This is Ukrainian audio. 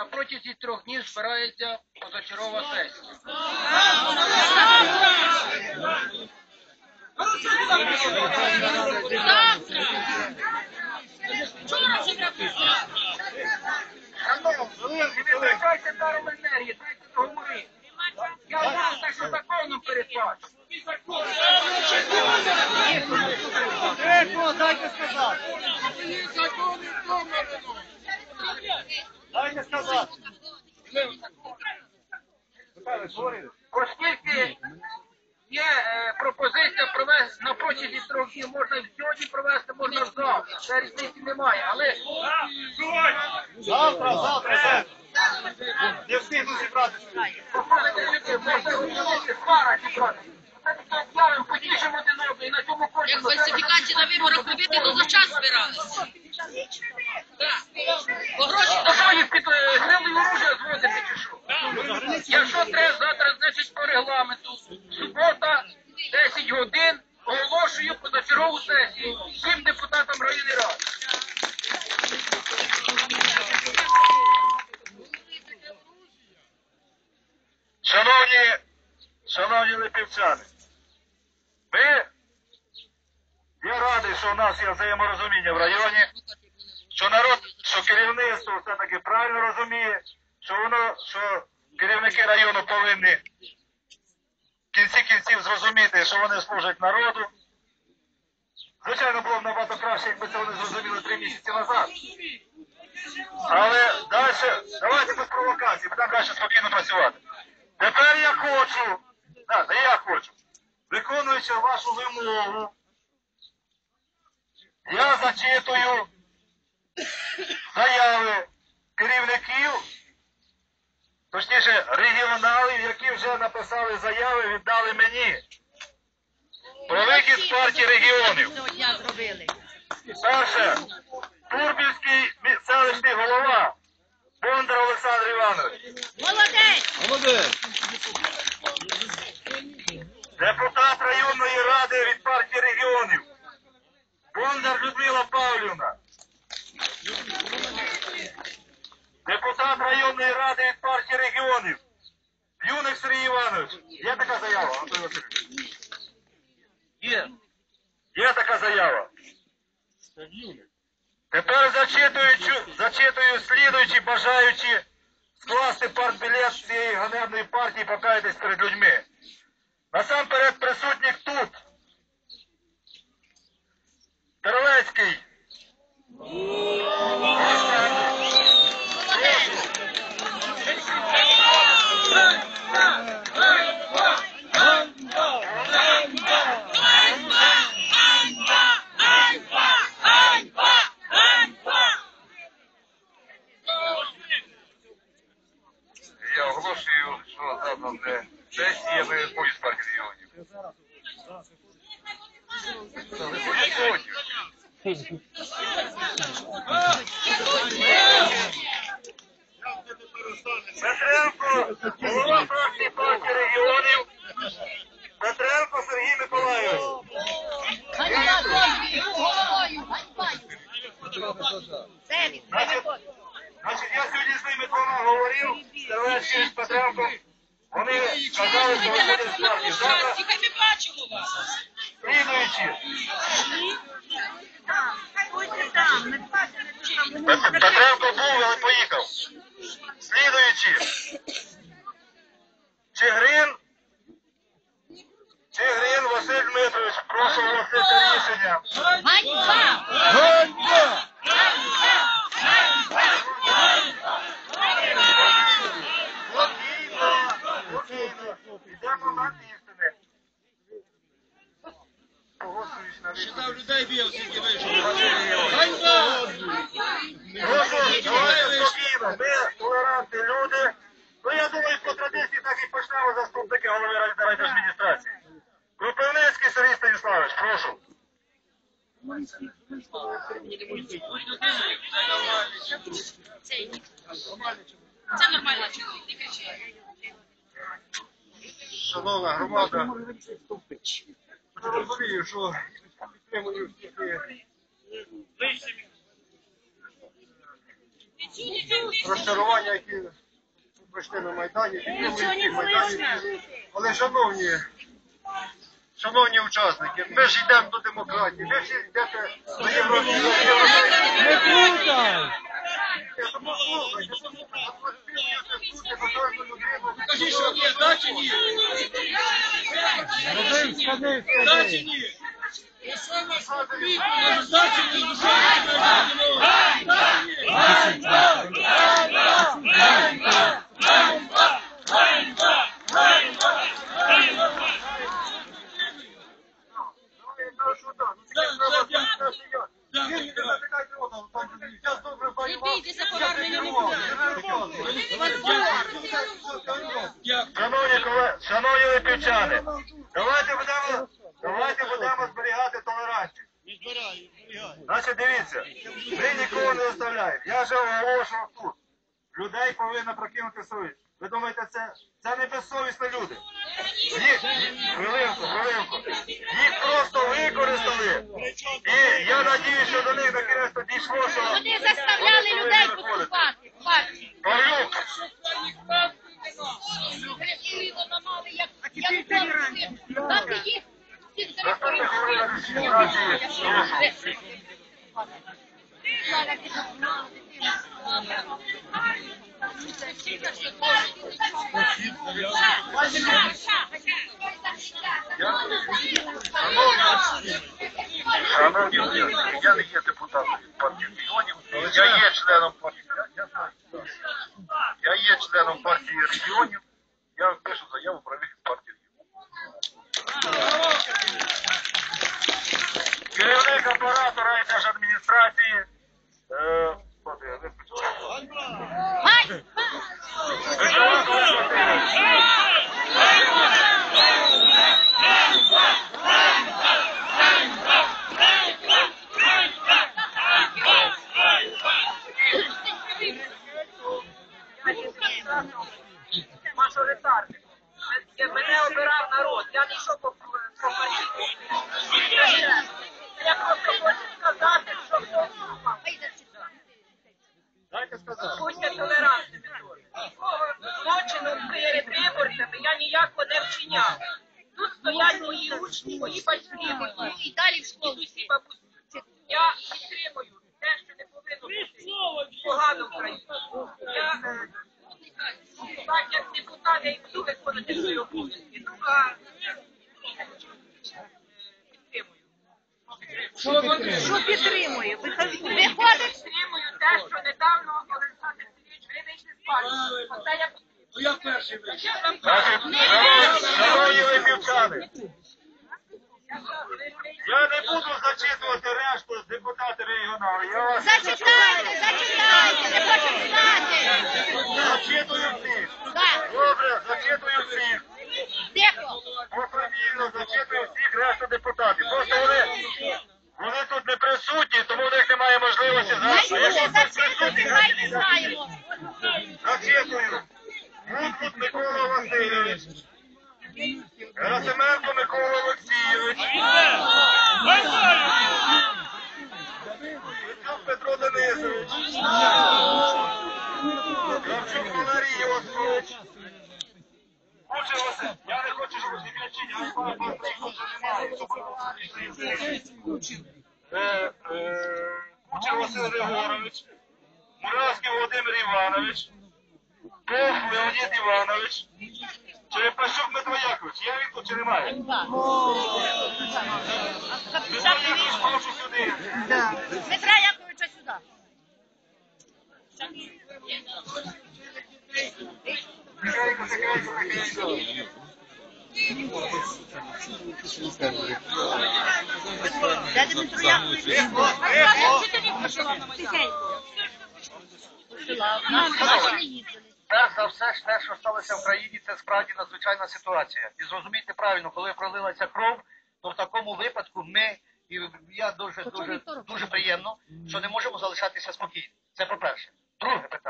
на протязі трьох днів збирається позачергова сесія. Шановні, не витрачайте даром енергії, дайте договори. Я вважаю, так, що законом передбачено. Тихо, дайте сказати. Оскільки є е, пропозиція провести на протязі трьох днів, можна і сьогодні провести, можна завтра. Це різниці немає. Але Завтра, завтра, завтра. Не встигну зібратися. пара зібрати. Потішимо один одного і на цьому Як фальсифікації на виборах робити, то за час збиралися. А що під е, гривнею оружия зводити чи що? Якщо треба завтра, значить по регламенту. Субота, 10 годин, оголошую позачергову сесію всім депутатам районної ради. Шановні, шановні липівчани, ми, я радий, що у нас є взаєморозуміння в районі, що народ, що керівництво все-таки правильно розуміє, що воно, що керівники району повинні в кінці кінців зрозуміти, що вони служать народу. Звичайно, було б набагато краще, якби це вони зрозуміли три місяці назад. Але далі, давайте без провокацій, будемо далі спокійно працювати. Тепер я хочу, так, не я хочу, виконуючи вашу вимогу, я зачитую заяви керівників, точніше регіоналів, які вже написали заяви, віддали мені. Про вихід з партії регіонів. Перше, Турбівський селищний голова Бондар Олександр Іванович. Молодець! Депутат районної ради від партії регіонів. Бондар Людмила Павлівна. Депутат районної ради від партії регіонів. Юник Сергій Іванович. Є така заява? Є. Є така заява. Тепер зачитую, зачитую слідуючі, бажаючи скласти партбілет цієї ганебної партії покаятись перед людьми. Насамперед присутніх тут. Терлецький. Я оголошую, що завтра буде сесія, ми поїзд партії регіонів. Петренко, голова фракції партії регіонів. Петренко Сергій він, Значить, я сьогодні з ними двома говорив, Сергій з Петренко. Вони сказали, що виходять з партії. Петренко був, але поїхав. Слідуючи. Чигрин. Чигрин Василь Дмитрович, прошу оголосити рішення. Ганьба! Ганьба! Спокійно, спокійно. Йде момент істини. Погоджуюсь на рішення. людей б'є, скільки вийшло. Ганьба! Прошу, давайте спокійно. Ми толерантні люди. Ну, я думаю, по традиції так і почнемо заступники голови райдержадміністрації. Кропивницький Сергій Станіславович, прошу. Це нормально, чоловік, не кричи. Шановна громада, розумію, що підтримую всіх. розчарування, які пройшли на Майдані, підтримують Майдані. Але, шановні, шановні учасники, ми ж йдемо до демократії, ви всі йдете до Європи. Не Кажи, що ні, да чи ні? Да чи ні? Да чи ні? Не бійтеся, повернення не буде. Шановні колеги, шановні липівчани, давайте будемо, давайте будемо зберігати толерантність. Значить, дивіться, ми нікого не оставляємо. Я вже оголошував тут. Людей повинна прокинути совість. Ви думаєте, це, це не безсовісні люди? Їх, хвилинку, хвилинку. Їх просто використали. І я надію, що до них накінець дійшло, що... Вони заставляли людей поступати. Я не є депутатом партії регіонів, я є членом партії. Я є членом партії регіонів, я пишу заяву про вихід з партії регіонів. Керівник апарату райдержадміністрації. Е, от я виключу. Гай! Микола Константинович. мажоритарник. Мене обирав народ, я не йшов по по партійному. Я просто хочу сказати, що хто Дайте сказати. будьте толерантними теж. Нікого злочину перед виборцями я ніяко не вчиняв. Тут стоять мої мої І далі в школу. бабусі. Я підтримую те, що не повинно бути погано в країні. Я так як депутат, я і буду виконати свої обов'язки. Ну, а підтримую. Що підтримує? Виходить. Підтримую те, що недавно Олександр Сергійович ви вийшли з партії. Оце я Я перший вийшов. Шановні- шановні липівчани, я не буду зачитувати решту з депутатів регіоналів. Я вас Зачитайте, зачитайте, не хочу знати. зачитую всіх. Так, Добре, зачитую всіх. тихо. Пофамільно зачитую всіх решту депутатів. Просто вони, вони тут не присутні, тому в них немає можливості зараз. Якщо тут Зачитайте, присутні, хай зачитую. Гудкут Микола Васильович. Герасименко Микола Олексійович. Василь, я не хочу, щоб я пана Патрика вже немає, Е, е, Володимир Іванович. Леонід Іванович. Черепашук Дмитро. Є він. Дмитра Яковича сюди. Тихенько, Перш за все те, що сталося в країні, це справді надзвичайна ситуація. І зрозумійте правильно, коли пролилася кров, то в такому випадку ми, і я дуже дуже дуже приємно, що не можемо залишатися спокійно. Це по перше. Друге питання.